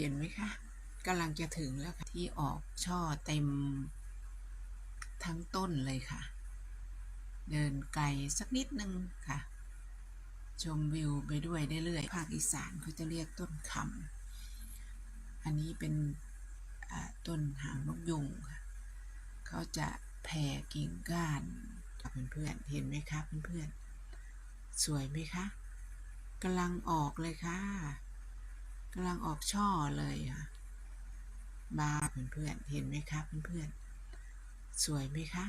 เห็นไหมคะกำลังจะถึงแล้วค่ะ ที่ออกช่อเต็มทั้งต้นเลยค่ะ เดินไกลสักนิดนึงค่ะ ชมวิวไปด้วยได้เรื่อยภาคอีสานเขาจะเรียกต้นคำอันนี้เป็นต้นหางนกยุงค่ะเขาจะแผ่กิ่งก้านกับเพื่อนๆเห็นไหมคะเพื่อนๆสวยไหมคะกำลังออกเลยค่ะ กำลังออกช่อเลยค่ะบาเพื่อนๆเห็นไหมคะเพื่อนๆสวยไหมคะ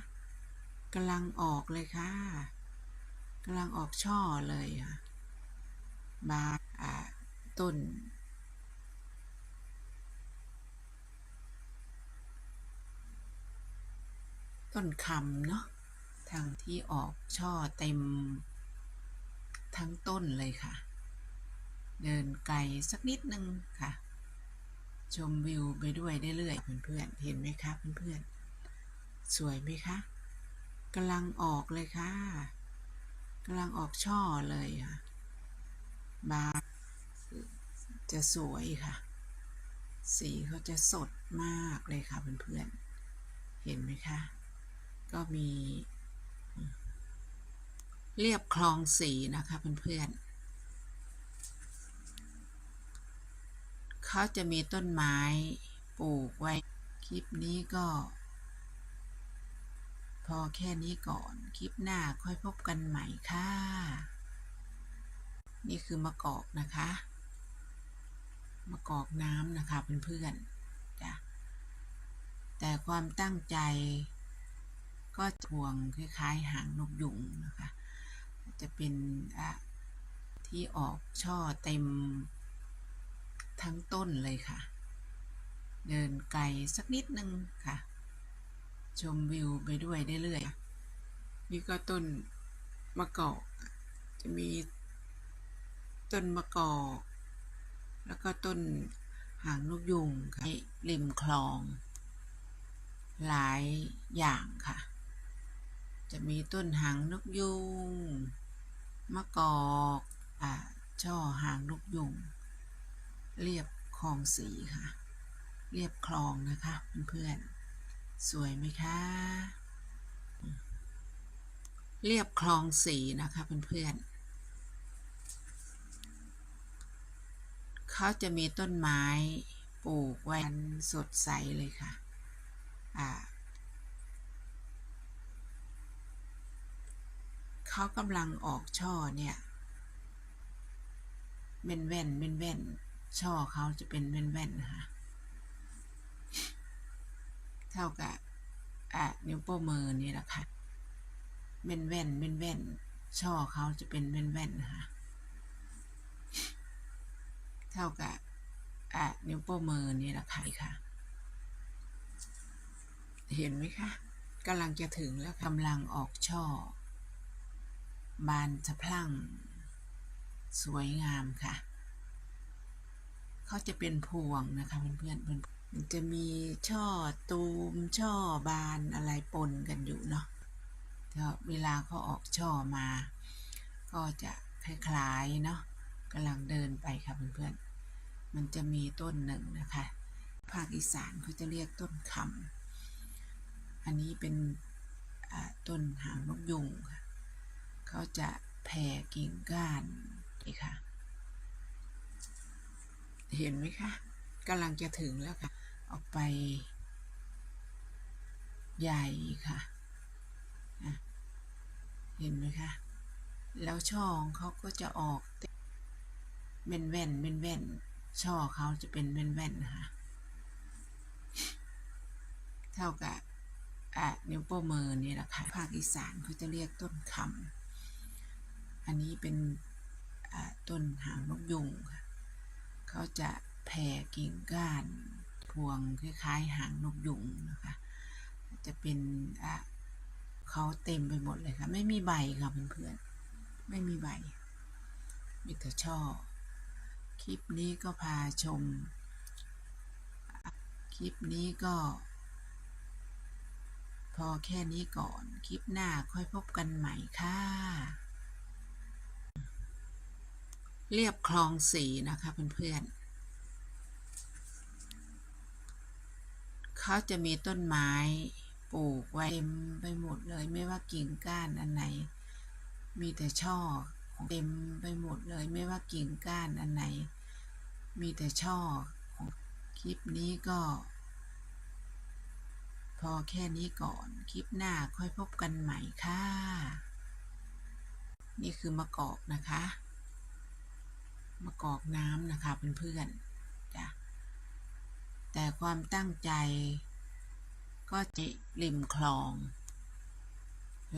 กำลังออกเลยค่ะกำลังออกช่อเลยค่ะบาอ่าต้นต้นคำเนาะทางที่ออกช่อเต็มทั้งต้นเลยค่ะ เดินไกลสักนิดนึงค่ะ ชมวิวไปด้วยได้เรื่อยเพื่อนๆเห็นไหมคะเพื่อนๆสวยไหมคะกำลังออกเลยค่ะกำลังออกช่อเลยค่ะบานจะสวยค่ะ สีเขาจะสดมากเลยค่ะเพื่อนๆเห็นไหมคะก็มี เรียบคลองสีนะคะเพื่อนๆ เขาจะมีต้นไม้ปลูกไว้ คลิปนี้ก็ พอแค่นี้ก่อน คลิปหน้าค่อยพบกันใหม่ค่ะ นี่คือมะกอกนะคะ มะกอกน้ำนะคะเพื่อนๆจ้ะแต่ความตั้งใจก็พวงคล้ายๆหางนกยุงนะคะ จะเป็นอะที่ออกช่อเต็ม ทั้งต้นเลยค่ะ เดินไกลสักนิดนึงค่ะ ชมวิวไปด้วยได้เรื่อยนี่ก็ต้นมะกอกจะมีต้นมะกอก แล้วก็ต้นหางนกยุงค่ะริมคลอง หลายอย่างค่ะ จะมีต้นหางนกยุง มะกอก อ่า ช่อหางนกยุง เรียบคลองสีค่ะ เรียบคลองนะคะเพื่อนๆสวยไหมคะเรียบคลองสีนะคะเพื่อนๆเขาจะมีต้นไม้ปลูกไว้สดใสเลยค่ะอ่าเขากำลังออกช่อเนี่ยเว่นแว่นเว่นแว่น ช่อเขาจะเป็นแว่นแว่นะคะ เท่ากับอะนิ้วโป้มือนี่แหละค่ะเว่นแว่นเว่นแว่นช่อเขาจะเป็นแว่นแว่นนะคะ เท่ากับอะนิ้วโป้มือนี่แหละค่ะค่ะ เห็นไหมคะกำลังจะถึงแล้วกำลังออกช่อ บานสะพรั่ง สวยงามค่ะ เขาจะเป็นพวงนะคะเพื่อนๆเพื่อนมันจะมีช่อตูมช่อบานอะไรปนกันอยู่เนาะเวลาเขาออกช่อมา ก็จะคล้ายๆเนาะกำลังเดินไปค่ะเพื่อนๆ มันจะมีต้นหนึ่งนะคะ ภาคอีสานเขาจะเรียกต้นคำอันนี้เป็นต้นหางนกยุงค่ะ เขาจะแผ่กิ่งก้านนี่ค่ะ เห็นไหมคะกำลังจะถึงแล้วค่ะ ออกไป ใหญ่ค่ะะเห็นไหมคะ แล้วช่องเขาก็จะออกเป็นแว่นเป็นแว่น ช่อเขาจะเป็นแว่นแว่นนะคะเท่ากับอะนิ้วโป้งมือนี่แหละค่ะ ภาคอีสานเขาจะเรียกต้นคำอันนี้เป็นต้นหางนกยุงค่ะ เขาจะแผ่กิ่งก้านพวงคล้ายๆหางนกยุงนะคะ จะเป็นอะเขาเต็มไปหมดเลยค่ะ ไม่มีใบค่ะเพื่อนๆ ไม่มีใบ มีแต่ช่อ คลิปนี้ก็พาชม คลิปนี้ก็ พอแค่นี้ก่อน คลิปหน้าค่อยพบกันใหม่ค่ะ เรียบคลองสีนะคะเพื่อนๆเขาจะมีต้นไม้ปลูกไว้เต็มไปหมดเลย ไม่ว่ากิ่งก้านอันไหน มีแต่ช่อเต็มไปหมดเลย ไม่ว่ากิ่งก้านอันไหน มีแต่ช่อคลิปนี้ก็ พอแค่นี้ก่อน คลิปหน้าค่อยพบกันใหม่ค่ะ นี่คือมะกอกนะคะ มะกอกน้ำนะคะเพื่อนๆจ้ะแต่ความตั้งใจก็จะริมคลอง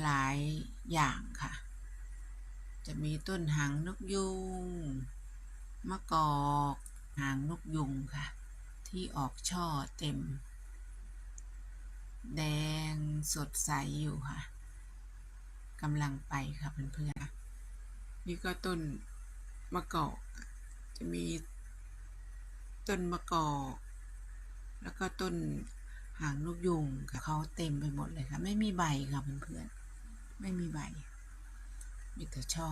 หลายอย่างค่ะ จะมีต้นหางนกยุงมะกอกหางนกยุงค่ะ ที่ออกช่อเต็ม แดงสดใสอยู่ค่ะกำลังไปค่ะเพื่อนๆนี่ก็ต้น มะกอก จะมีต้นมะกอก แล้วก็ต้นหางนกยุงค่ะเขาเต็มไปหมดเลยค่ะ ไม่มีใบค่ะเพื่อนๆ ไม่มีใบ มีแต่ช่อ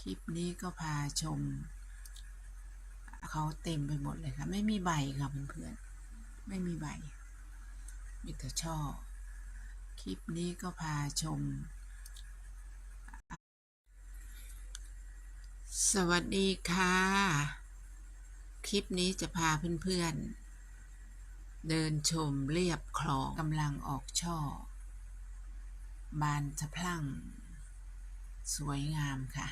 คลิปนี้ก็พาชม เขาเต็มไปหมดเลยค่ะ ไม่มีใบค่ะเพื่อนๆ ไม่มีใบ มีแต่ช่อ คลิปนี้ก็พาชม สวัสดีค่ะ คลิปนี้จะพาเพื่อนๆ เดินชมเรียบคลองกำลังออกช่อ บานสะพรั่ง สวยงามค่ะ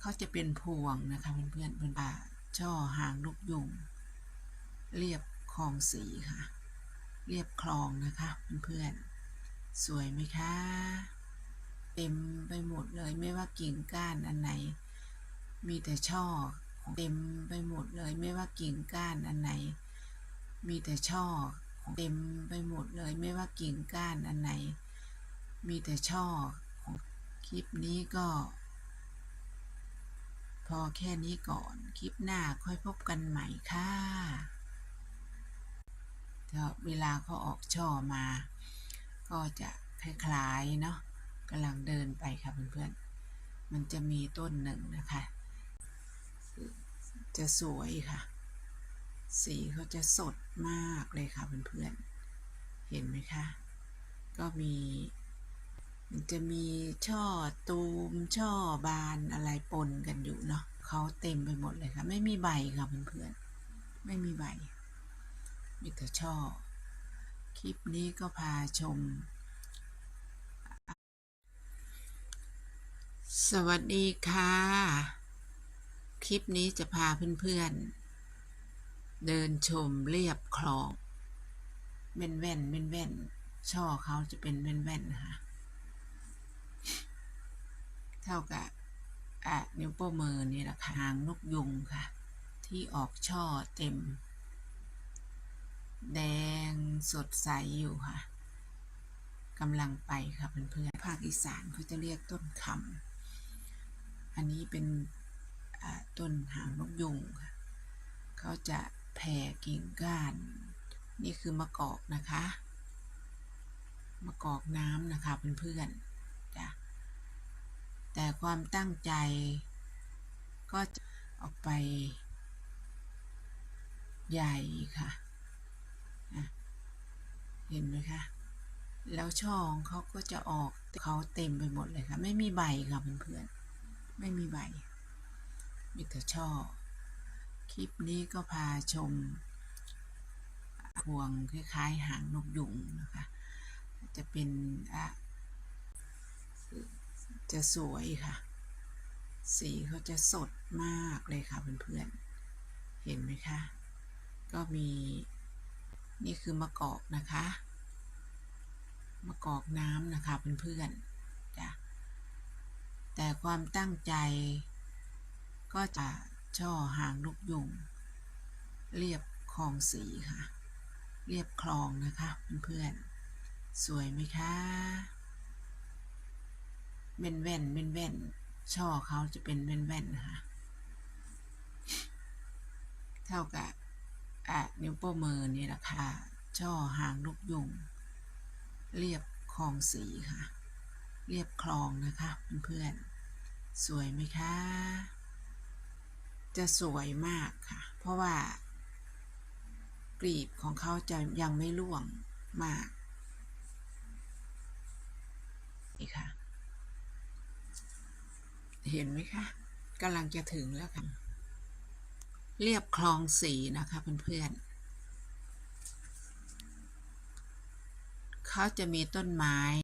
เขาจะเป็นพวงนะคะเพื่อนๆเป็นป่าช่อหางลูกยุง เรียบคลองสีค่ะ เรียบคลองนะคะเพื่อนๆ สวยไหมคะ เต็มไปหมดเลย ไม่ว่ากิ่งก้านอันไหน มีแต่ช่อเต็มไปหมดเลย ไม่ว่ากิ่งก้านอันไหน มีแต่ช่อเต็มไปหมดเลย ไม่ว่ากิ่งก้านอันไหน มีแต่ช่อคลิปนี้ก็ พอแค่นี้ก่อน คลิปหน้าค่อยพบกันใหม่ค่ะเดี๋ยวเวลาเขาออกช่อมา ก็จะคล้ายๆเนาะ กำลังเดินไปค่ะเพื่อนๆ มันจะมีต้นหนึ่งนะคะ จะสวยค่ะ สีเขาจะสดมากเลยค่ะเพื่อนๆ เห็นไหมคะ ก็มี มันจะมีช่อตูมช่อบานอะไรปนกันอยู่เนาะเขาเต็มไปหมดเลยค่ะ ไม่มีใบค่ะเพื่อนๆ ไม่มีใบ มีแต่ช่อ คลิปนี้ก็พาชม สวัสดีค่ะ คลิปนี้จะพาเพื่อนๆ เดินชมเรียบคลองเป็นแว่นเป็นแว่นช่อเขาจะเป็นแว่นแว่นนะคะเท่ากับอะนิ้วโป้มือนี่แหละค่ะหางนกยุงค่ะ ที่ออกช่อเต็ม แดงสดใสอยู่ค่ะกำลังไปค่ะเพื่อนๆภาคอีสานเขาจะเรียกต้นคำ อันนี้เป็นต้นหางนกยุงค่ะเขาจะแผ่กิ่งก้าน นี่คือมะกอกนะคะ มะกอกน้ำนะคะเพื่อนๆจ้ะแต่ความตั้งใจก็จะออกไปใหญ่ค่ะเห็นไหมคะ แล้วช่องเขาก็จะออกเขาเต็มไปหมดเลยค่ะ ไม่มีใบค่ะเพื่อนๆ ไม่มีใบ มีแต่ช่อ คลิปนี้ก็พาชมพวงคล้ายๆ หางนกยุงนะคะ จะเป็นอะจะสวยค่ะ สีเขาจะสดมากเลยค่ะเพื่อนๆ เห็นไหมคะ ก็มีนี่คือมะกอกนะคะ มะกอกน้ำนะคะเพื่อนๆ แต่ความตั้งใจ ก็จะช่อหางลูกยุงเรียบคลองสีค่ะ เรียบคลองนะคะเพื่อนๆสวยไหมคะเป็นแว่นเป็นแว่นช่อเขาจะเป็นแว่นแว่นค่ะ เท่ากับอะนิ้วโป้มือนี่แหละค่ะช่อหางลูกยุงเรียบคลองสีค่ะ เรียบคลองนะคะเพื่อนๆสวยไหมคะ จะสวยมากค่ะ เพราะว่ากลีบของเขาจะยังไม่ร่วงมากนี่ค่ะ เห็นไหมคะกำลังจะถึงแล้วค่ะ เรียบคลองสีนะคะเพื่อนๆเขาจะมีต้นไม้